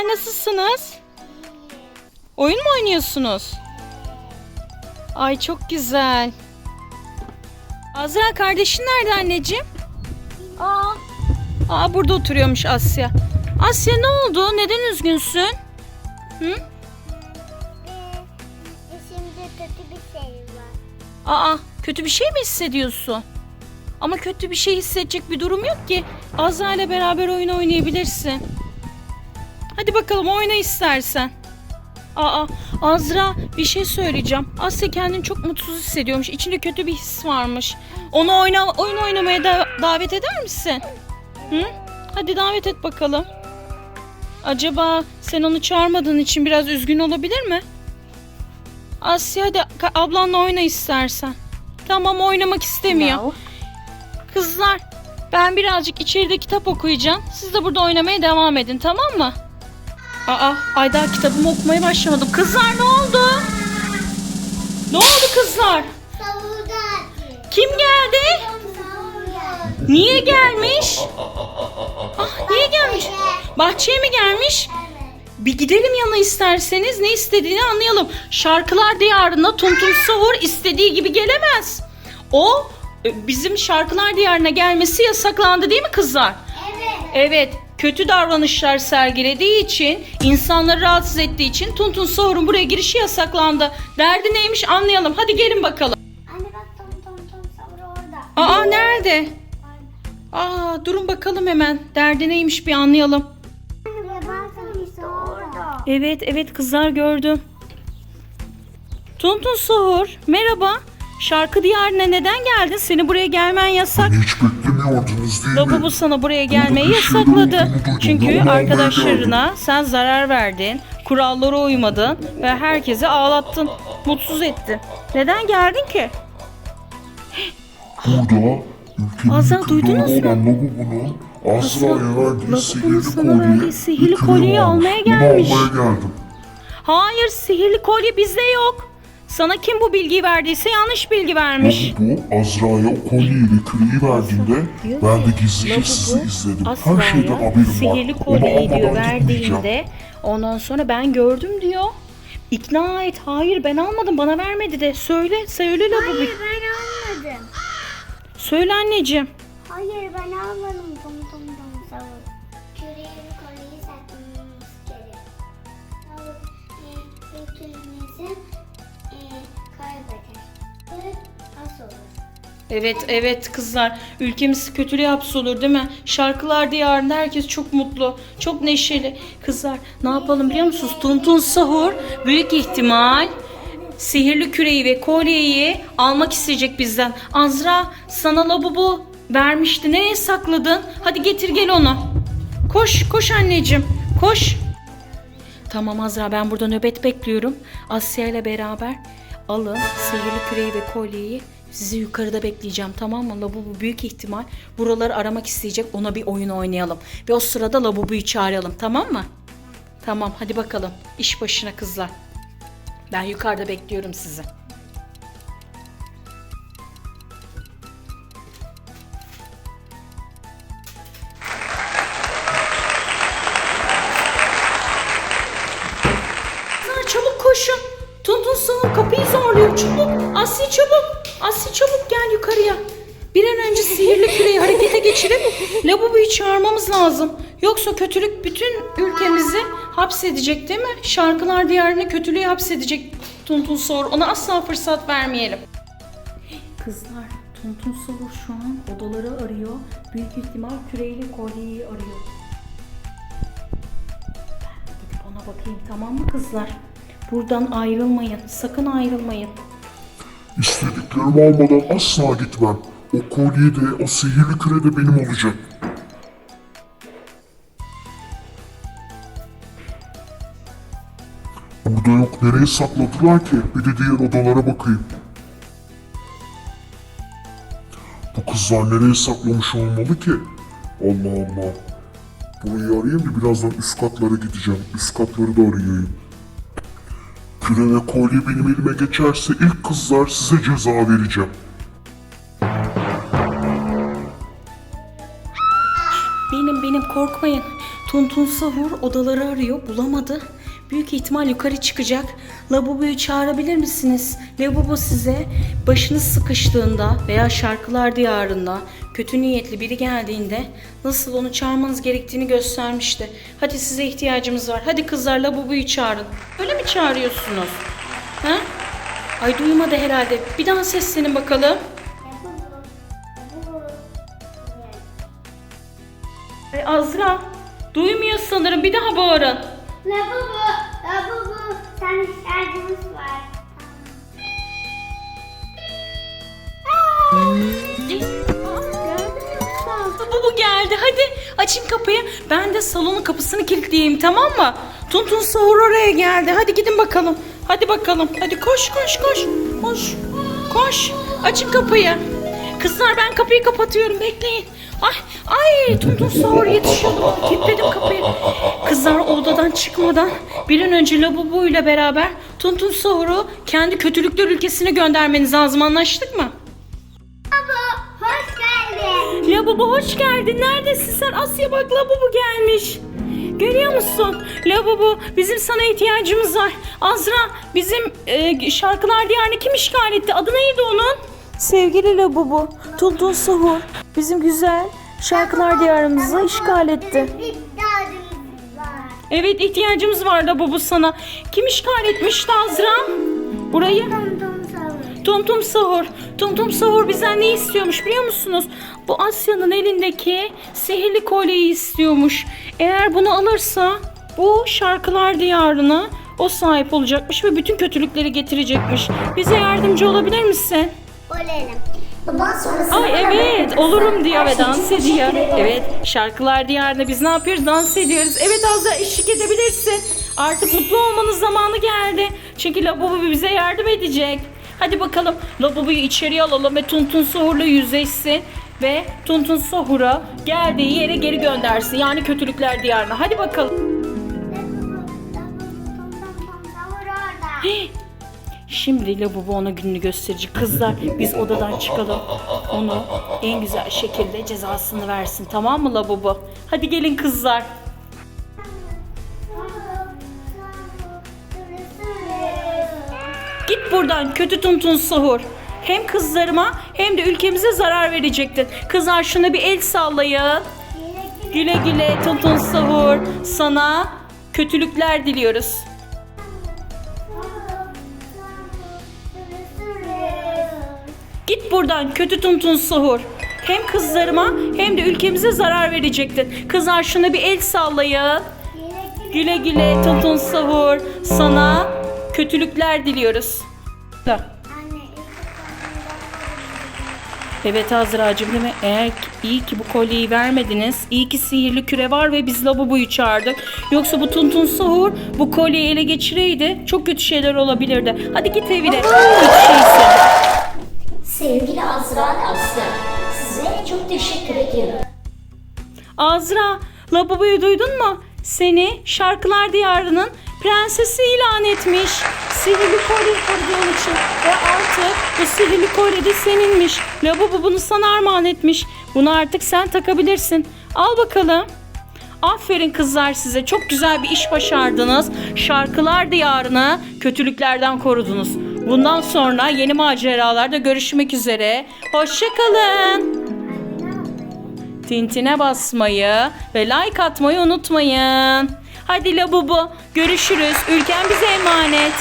Çocuklar nasılsınız? Oyun mu oynuyorsunuz? Ay çok güzel. Azra kardeşin nerede anneciğim? Aa, aa burada oturuyormuş Asya. Asya ne oldu? Neden üzgünsün? Hı? Ee, şimdi kötü bir şey var. Aa, kötü bir şey mi hissediyorsun? Ama kötü bir şey hissedecek bir durum yok ki. Azra ile beraber oyun oynayabilirsin. Hadi bakalım oyna istersen. Aa, Azra bir şey söyleyeceğim. Asya kendini çok mutsuz hissediyormuş. İçinde kötü bir his varmış. Onu oyna, oyun oynamaya da davet eder misin? Hı? Hadi davet et bakalım. Acaba sen onu çağırmadığın için biraz üzgün olabilir mi? Asya hadi ka- ablanla oyna istersen. Tamam oynamak istemiyor. Kızlar ben birazcık içeride kitap okuyacağım. Siz de burada oynamaya devam edin tamam mı? Aa ay daha kitabımı okumaya başlamadım. Kızlar ne oldu? Ne oldu kızlar? Kim geldi? Niye gelmiş? Ah niye gelmiş? Bahçeye mi gelmiş? Bir gidelim yana isterseniz ne istediğini anlayalım. Şarkılar diyarına Tumtum Sahur istediği gibi gelemez. O e, bizim şarkılar diyarına gelmesi yasaklandı değil mi kızlar? Evet. Evet, kötü davranışlar sergilediği için, insanları rahatsız ettiği için Tuntun Sahur'un buraya girişi yasaklandı. Derdi neymiş anlayalım. Hadi gelin bakalım. Anne bak tom tom tom savur orada. Aa nerede? Aa durun bakalım hemen. Derdi neymiş bir anlayalım. Anne bak işte orada. Evet evet kızlar gördüm. Tuntun Sahur merhaba. Şarkı diyarına neden geldin? Seni buraya gelmen yasak. Hiç beklemiyordunuz değil mi? Lavabo sana buraya gelmeyi şeyler yasakladı. olduğunu duydum. Çünkü almaya arkadaşlarına sen zarar verdin, kurallara uymadın ve herkesi ağlattın, mutsuz ettin. Neden geldin ki? Burada ülkenin Azra, duydunuz mu? olan Labubu'nun Azra'ya verdiği Labubu'nun sihirli sana verdiği kolye. sihirli kolyeyi almaya Bunu gelmiş. almaya geldim. Hayır, sihirli kolye bizde yok. Sana kim bu bilgiyi verdiyse yanlış bilgi vermiş. Labubu Azra'ya o kolyeyle küreyi verdiğinde ben de gizlice sizi izledim. Her şeyden haberim var. sihirli Onu kolyeyi diyor almadan gitmeyeceğim. verdiğinde ondan sonra ben gördüm diyor. İkna et. Hayır ben almadım bana vermedi de. Söyle söyle. Hayır ben almadım. Söyle anneciğim. Hayır ben almadım tom tom tom savur. Küreği ve kolyeyi saklamamız gerek. Savur kaybeder. Evet evet kızlar ülkemiz kötülüğe hapsolur değil mi? Şarkılar diyarında herkes çok mutlu, çok neşeli. Kızlar ne yapalım biliyor musunuz? Tuntun Sahur büyük ihtimal sihirli küreyi ve kolyeyi almak isteyecek bizden. Azra sana labubu vermişti. Nereye sakladın? Hadi getir gel onu. Koş koş anneciğim koş. Tamam Azra ben burada nöbet bekliyorum. Asya ile beraber alın sihirli küreyi ve kolyeyi. Sizi yukarıda bekleyeceğim tamam mı? Labubu büyük ihtimal buraları aramak isteyecek. Ona bir oyun oynayalım. Ve o sırada Labubu'yu çağıralım tamam mı? Tamam hadi bakalım. İş başına kızlar. Ben yukarıda bekliyorum sizi. Kızlar çabuk koşun. Sağır kapıyı zorluyor. Çabuk. Asya çabuk. Asya çabuk gel yukarıya. Bir an önce sihirli küreyi harekete geçirip Labubu'yu çağırmamız lazım. Yoksa kötülük bütün ülkemizi hapsedecek değil mi? Şarkılar diyarını kötülüğü hapsedecek Tuntun Sağır. Ona asla fırsat vermeyelim. Kızlar Tuntun Sağır şu an odaları arıyor. Büyük ihtimal küreyle kolyeyi arıyor. Gidip ona bakayım tamam mı kızlar? Buradan ayrılmayın. Sakın ayrılmayın. İstediklerimi almadan asla gitmem. O kolye de, o sihirli küre de benim olacak. Burada yok. Nereye sakladılar ki? Bir de diğer odalara bakayım. Bu kızlar nereye saklamış olmalı ki? Allah Allah. Burayı arayayım da birazdan üst katlara gideceğim. Üst katları da arayayım. Küre ve kolye benim elime geçerse ilk kızlar size ceza vereceğim. Benim benim korkmayın. Tuntun Sahur odaları arıyor bulamadı. Büyük ihtimal yukarı çıkacak. Labubu'yu çağırabilir misiniz? Labubu size başınız sıkıştığında veya şarkılar diyarında kötü niyetli biri geldiğinde nasıl onu çağırmanız gerektiğini göstermişti. Hadi size ihtiyacımız var. Hadi kızlar Labubu'yu çağırın. Öyle mi çağırıyorsunuz? Ha? Ay duymadı herhalde. Bir daha seslenin bakalım. Ay Azra duymuyor sanırım. Bir daha bağırın. Lavabo, lavabo. Sen ihtiyacımız var. Labubu geldi. Hadi açın kapıyı. Ben de salonun kapısını kilitleyeyim tamam mı? Tuntun sahur oraya geldi. Hadi gidin bakalım. Hadi bakalım. Hadi koş koş koş. Koş. Koş. Açın kapıyı. Kızlar ben kapıyı kapatıyorum. Bekleyin. Ay ay Tuntun sahur yetişiyordu. Kilitledim kapıyı. Kızlar odadan çıkmadan bir an önce Labubu ile beraber Tuntun sahuru kendi kötülükler ülkesine göndermeniz lazım. Anlaştık mı? Lavabo, hoş geldin. Labubu hoş geldin. Neredesin sen? Asya bak Labubu gelmiş. Görüyor musun? Labubu bizim sana ihtiyacımız var. Azra bizim e, şarkılar diyarını kim işgal etti? Adı neydi onun? Sevgili Labubu, Tuntun Sahur bizim güzel şarkılar diyarımızı işgal etti. Evet ihtiyacımız var Labubu sana. Kim işgal etmişti Azra? Burayı? Tumtum Sahur. Tumtum Sahur bizden ne istiyormuş biliyor musunuz? Bu Asya'nın elindeki sihirli kolyeyi istiyormuş. Eğer bunu alırsa bu şarkılar diyarına o sahip olacakmış ve bütün kötülükleri getirecekmiş. Bize yardımcı olabilir misin? Olalım. Bundan sonrası Ay evet olurum diyor ve dans ediyor. Evet şarkılar diyarında biz ne yapıyoruz? Dans ediyoruz. Evet Azra eşlik edebilirsin. Artık mutlu olmanın zamanı geldi. Çünkü Labubu bize yardım edecek. Hadi bakalım Labubu'yu içeriye alalım ve Tuntun Sohur'la yüzleşsin. Ve Tuntun Sohur'a geldiği yere geri göndersin. Yani kötülükler diyarına. Hadi bakalım. Lavabo, lavabo. Şimdi Labubu ona gününü gösterecek. Kızlar biz odadan çıkalım. Onu en güzel şekilde cezasını versin. Tamam mı Labubu? Hadi gelin kızlar. Buradan kötü tuntun sahur. Hem kızlarıma hem de ülkemize zarar verecektin. Kızlar şuna bir el sallayın. Güle güle tuntun sahur. Sana kötülükler diliyoruz. Git buradan kötü tuntun sahur. Hem kızlarıma hem de ülkemize zarar verecektin. Kızlar şuna bir el sallayın. Güle güle tuntun sahur. Sana kötülükler diliyoruz. Anne, Evet Azra'cığım değil mi? Eğer iyi ki bu kolyeyi vermediniz. İyi ki sihirli küre var ve biz lavaboyu çağırdık. Yoksa bu tuntun sahur bu kolyeyi ele geçireydi. Çok kötü şeyler olabilirdi. Hadi git evine. Kötü şeysin. sevgili Azra ve Asya size çok teşekkür ediyorum. Azra, lavaboyu duydun mu? Seni şarkılar diyarının prensesi ilan etmiş. Sihirli kolye koruduğun için. Ve artık bu sihirli kolye de seninmiş. Lavabo bunu sana armağan etmiş. Bunu artık sen takabilirsin. Al bakalım. Aferin kızlar size. Çok güzel bir iş başardınız. Şarkılar diyarını kötülüklerden korudunuz. Bundan sonra yeni maceralarda görüşmek üzere. Hoşçakalın. Tintine basmayı ve like atmayı unutmayın. Hadi Labubu görüşürüz. Ülkem bize emanet.